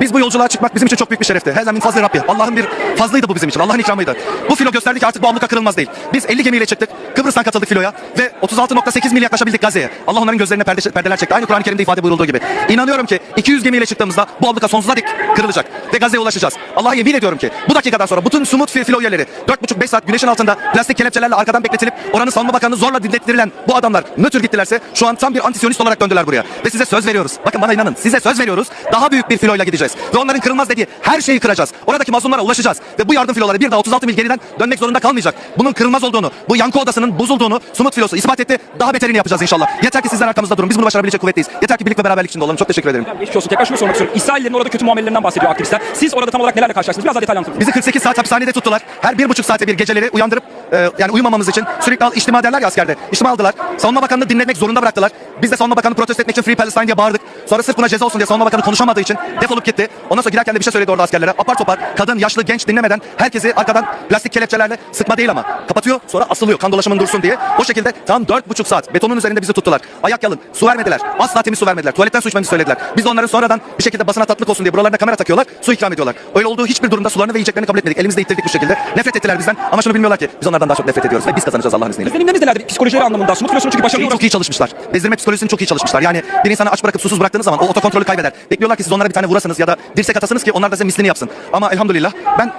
Biz bu yolculuğa çıkmak bizim için çok büyük bir şerefti. Her zaman fazla Rabbi. Allah'ın bir fazlıydı bu bizim için. Allah'ın ikramıydı. Bu filo gösterdi ki artık bu abluka kırılmaz değil. Biz 50 gemiyle çıktık. Kıbrıs'tan katıldık filoya ve 36.8 mil yaklaşabildik Gazze'ye. Allah onların gözlerine perde, perdeler çekti. Aynı Kur'an-ı Kerim'de ifade buyurulduğu gibi. İnanıyorum ki 200 gemiyle çıktığımızda bu abluka sonsuza dek kırılacak ve Gazze'ye ulaşacağız. Allah'a yemin ediyorum ki bu dakikadan sonra bütün sumut fi- filo üyeleri 4,5-5 saat güneşin altında plastik kelepçelerle arkadan bekletilip oranın savunma bakanı zorla dinlettirilen bu adamlar nötr gittilerse şu an tam bir antisyonist olarak döndüler buraya. Ve size söz veriyoruz. Bakın bana inanın. Size söz veriyoruz. Daha büyük bir filoyla gideceğiz. Ve onların kırılmaz dediği her şeyi kıracağız. Oradaki mazlumlara ulaşacağız. Ve bu yardım filoları bir daha 36 mil geriden dönmek zorunda kalmayacak. Bunun kırılmaz olduğunu, bu yankı odasının bozulduğunu Sumut filosu ispat etti. Daha beterini yapacağız inşallah. Yeter ki sizler arkamızda durun. Biz bunu başarabilecek kuvvetteyiz. Yeter ki birlik ve beraberlik içinde olalım. Çok teşekkür ederim. Geçmiş olsun. Tekrar şunu sormak istiyorum. İsraillerin orada kötü muamelelerinden bahsediyor aktivistler. Siz orada tam olarak nelerle karşılaştınız? Biraz daha detaylı anlatın. Bizi 48 saat hapishanede tuttular. Her bir buçuk saate bir geceleri uyandırıp e, yani uyumamamız için sürekli al, içtima derler ya askerde. İçtima aldılar. Savunma Bakanı'nı dinlemek zorunda bıraktılar. Biz de Savunma Bakanı'nı protesto etmek için Free Palestine diye bağırdık. Sonra sırf buna ceza olsun diye Savunma Bakanı konuşamadığı için defolup gitti. Ondan sonra giderken de bir şey söyledi orada askerlere. Apar topar kadın, yaşlı, genç dinlemeden herkesi arkadan plastik kelepçelerle sıkma değil ama kapatıyor sonra asılıyor kan dolaşımın dursun diye. O şekilde tam dört buçuk saat betonun üzerinde bizi tuttular. Ayak yalın. Su vermediler. Asla temiz su vermediler. Tuvaletten su içmemizi söylediler. Biz de onların sonradan bir şekilde basına tatlık olsun diye buralarına kamera takıyorlar. Su ikram ediyorlar. Öyle olduğu hiçbir durumda sularını ve yiyeceklerini kabul etmedik. Elimizde ittirdik bu şekilde. Nefret ettiler bizden ama şunu bilmiyorlar ki biz onlardan daha çok nefret ediyoruz ve biz kazanacağız Allah'ın izniyle. İzlenimleriniz nelerdir? Psikolojileri anlamında. Sumut filosunu çünkü başarılı çok iyi çalışmışlar. Bezdirme psikolojisini çok iyi çalışmışlar. Yani bir insanı aç bırakıp susuz bıraktığınız zaman o otokontrolü kaybeder. Bekliyorlar ki siz onlara bir tane vurasınız ya da dirsek atasınız ki onlar da size mislini yapsın. Ama elhamdülillah ben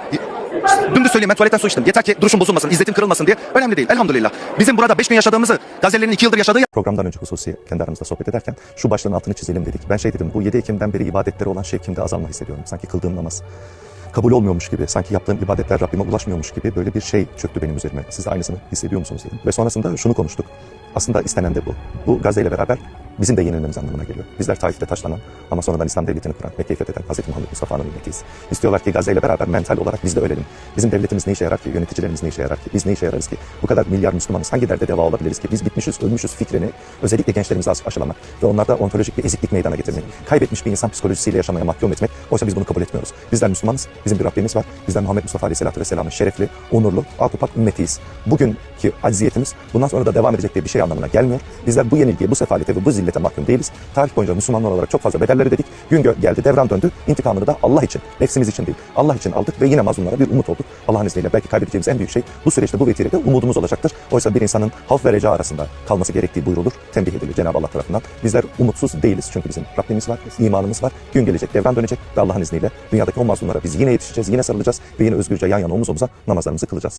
dümdüz söyleyeyim ben tuvaletten su içtim. Yeter ki duruşum bozulmasın, izzetim kırılmasın diye. Önemli değil elhamdülillah. Bizim burada 5 gün yaşadığımızı Gazze'lerin 2 yıldır yaşadığı Programdan önce hususi kendi aramızda sohbet ederken şu başlığın altını çizelim dedik. Ben şey dedim bu 7 Ekim'den beri ibadetleri olan şevkimde azalma hissediyorum. Sanki kıldığım namaz kabul olmuyormuş gibi, sanki yaptığım ibadetler Rabbime ulaşmıyormuş gibi böyle bir şey çöktü benim üzerime. Siz de aynısını hissediyor musunuz dedim. Ve sonrasında şunu konuştuk. Aslında istenen de bu. Bu Gazze ile beraber bizim de yenilmemiz anlamına geliyor. Bizler Taif'te taşlanan ama sonradan İslam devletini kuran, Mekke'yi fetheden Hz. Muhammed Mustafa'nın ümmetiyiz. İstiyorlar ki Gazze ile beraber mental olarak biz de ölelim. Bizim devletimiz ne işe yarar ki? Yöneticilerimiz ne işe yarar ki? Biz ne işe yararız ki? Bu kadar milyar Müslümanız hangi derde deva olabiliriz ki? Biz bitmişiz, ölmüşüz fikrini özellikle gençlerimize aş- aşılamak ve onlarda ontolojik bir eziklik meydana getirmek. Kaybetmiş bir insan psikolojisiyle yaşamaya mahkum etmek. Oysa biz bunu kabul etmiyoruz. Bizler Müslümanız. Bizim bir Rabbimiz var. Bizler Muhammed Mustafa Aleyhisselatü Vesselam'ın şerefli, onurlu, altıpak ümmetiyiz. Bugünkü acziyetimiz bundan sonra da devam edecek diye bir şey anlamına gelmiyor. Bizler bu yenilgiye, bu sefalete ve bu zillete mahkum değiliz. Tarih boyunca Müslümanlar olarak çok fazla bedeller ödedik. Gün geldi, devran döndü. İntikamını da Allah için, nefsimiz için değil, Allah için aldık ve yine mazlumlara bir umut olduk. Allah'ın izniyle belki kaybedeceğimiz en büyük şey bu süreçte bu vetirede umudumuz olacaktır. Oysa bir insanın havf ve reca arasında kalması gerektiği buyrulur, tembih edilir Cenab-ı Allah tarafından. Bizler umutsuz değiliz çünkü bizim Rabbimiz var, imanımız var. Gün gelecek, devran dönecek ve Allah'ın izniyle dünyadaki o mazlumlara biz yine yetişeceğiz, yine sarılacağız ve yine özgürce yan yana omuz omuza namazlarımızı kılacağız.